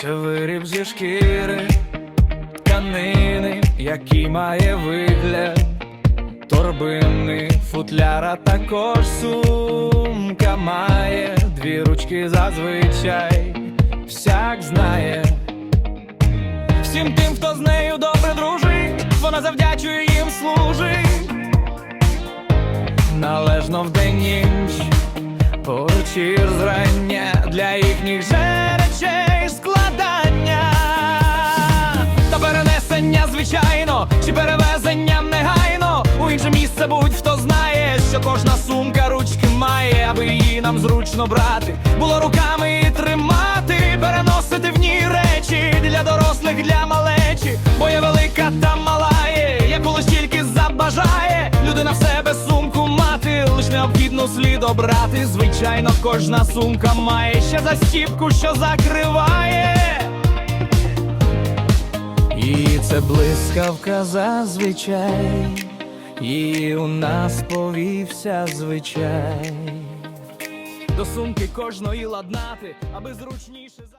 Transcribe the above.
Це виріб зі шкіри, тканини, який має вигляд торбини, футляра також сумка має дві ручки зазвичай, всяк знає. Всім тим, хто з нею добре дружить, вона завдячує їм служить. Належно вдень ніч, вечір зрання для їхніх же чи перевезенням негайно у інше місце будь хто знає, що кожна сумка ручки має, аби її нам зручно брати, було руками і тримати, переносити в ній речі для дорослих, для малечі, бо є велика та мала є, яку лиш тільки забажає людина в себе сумку мати, лиш необхідно слід обрати. Звичайно, кожна сумка має ще застіпку, що закриває. Це блискавка зазвичай, і у нас повівся звичай. До сумки кожної ладнати, аби зручніше за.